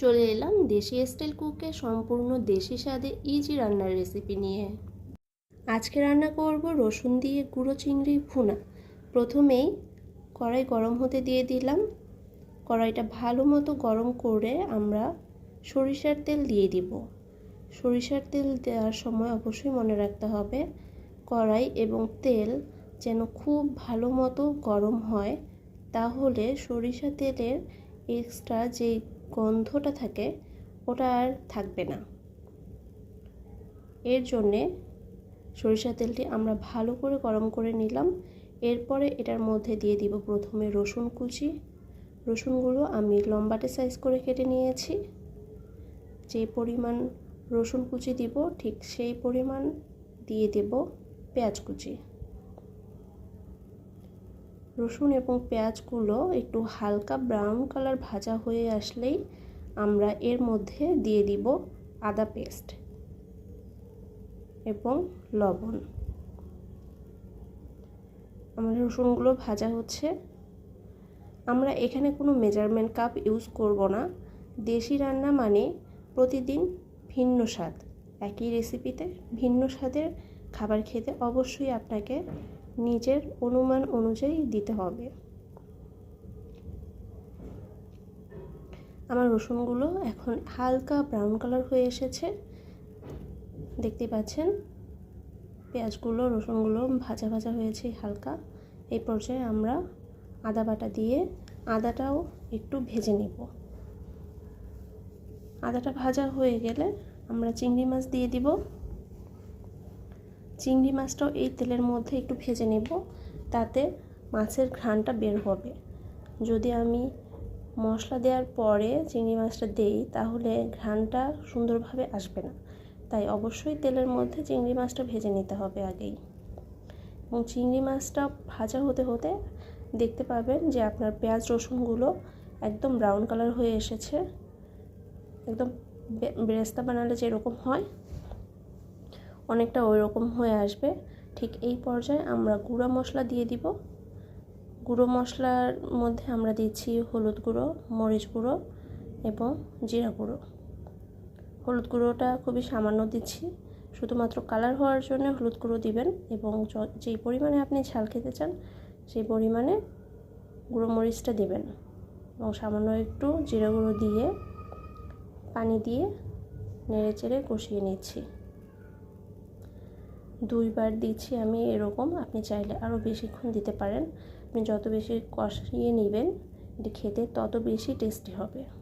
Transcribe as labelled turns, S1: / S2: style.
S1: চলে এলাম দেশি স্টাইল কুকে সম্পূর্ণ দেশি স্বাদে ইজি রান্নার রেসিপি নিয়ে। আজকে রান্না করব রসুন দিয়ে গুঁড়ো চিংড়ি ভুনা। প্রথমেই কড়াই গরম হতে দিয়ে দিলাম। কড়াইটা ভালো মতো গরম করে আমরা সরিষার তেল দিয়ে দিব। সরিষার তেল দেওয়ার সময় অবশ্যই মনে রাখতে হবে, কড়াই এবং তেল যেন খুব ভালো মতো গরম হয়, তাহলে সরিষা তেলের এক্সট্রা যে গন্ধটা থাকে, ওটা আর থাকবে না। এর জন্যে সরিষা তেলটি আমরা ভালো করে গরম করে নিলাম। এরপরে এটার মধ্যে দিয়ে দিব প্রথমে রসুন কুচি। রসুনগুলো আমি লম্বাটে সাইজ করে কেটে নিয়েছি। যে পরিমাণ রসুন কুচি দিব, ঠিক সেই পরিমাণ দিয়ে দেব পেঁয়াজ কুচি। রসুন এবং পেঁয়াজগুলো একটু হালকা ব্রাউন কালার ভাজা হয়ে আসলেই আমরা এর মধ্যে দিয়ে দিব আদা পেস্ট এবং লবণ। আমাদের রসুনগুলো ভাজা হচ্ছে। আমরা এখানে কোনো মেজারমেন্ট কাপ ইউজ করব না। দেশি রান্না মানে প্রতিদিন ভিন্ন স্বাদ। একই রেসিপিতে ভিন্ন স্বাদের খাবার খেতে অবশ্যই আপনাকে নিজের অনুমান অনুযায়ী দিতে হবে। আমার রসুনগুলো এখন হালকা ব্রাউন কালার হয়ে এসেছে। দেখতে পাচ্ছেন? পেঁয়াজগুলো, রসুনগুলো ভাজা ভাজা হয়েছে হালকা। এই পর্যায়ে আমরা আদা বাটা দিয়ে আদাটাও একটু ভেজে নেব। আদাটা ভাজা হয়ে গেলে আমরা চিংড়ি মাছ দিয়ে দিব। চিংড়ি মাছটাও এই তেলের মধ্যে একটু ভেজে নেব, তাতে মাছের ঘ্রাণটা বের হবে। যদি আমি মশলা দেওয়ার পরে চিংড়ি মাছটা দেই, তাহলে ঘ্রাণটা সুন্দরভাবে আসবে না। তাই অবশ্যই তেলের মধ্যে চিংড়ি মাছটা ভেজে নিতে হবে আগেই। এবং চিংড়ি মাছটা ভাজা হতে হতে দেখতে পাবেন যে আপনার পেঁয়াজ রসুনগুলো একদম ব্রাউন কালার হয়ে এসেছে। একদম বেরেস্তা বানালে যেরকম হয় অনেকটা ওই রকম হয়ে আসবে। ঠিক এই পর্যায়ে আমরা গুঁড়ো মশলা দিয়ে দিব। গুঁড়ো মশলার মধ্যে আমরা দিচ্ছি হলুদ গুঁড়ো, মরিচ গুঁড়ো এবং জিরা গুঁড়ো। হলুদ গুঁড়োটা খুবই সামান্য দিচ্ছি। শুধুমাত্র কালার হওয়ার জন্য হলুদ গুঁড়ো দিবেন এবং যেই পরিমাণে আপনি ঝাল খেতে চান, সেই পরিমাণে গুঁড়ো মরিচটা দেবেন এবং সামান্য একটু জিরা গুঁড়ো দিয়ে পানি দিয়ে নেড়ে চেড়ে কষিয়ে নিচ্ছি। দুইবার দিচ্ছি আমি এরকম, আপনি চাইলে আরও বেশিক্ষণ দিতে পারেন। আপনি যত বেশি কষিয়ে নেবেন, এটি খেতে তত বেশি টেস্টি হবে।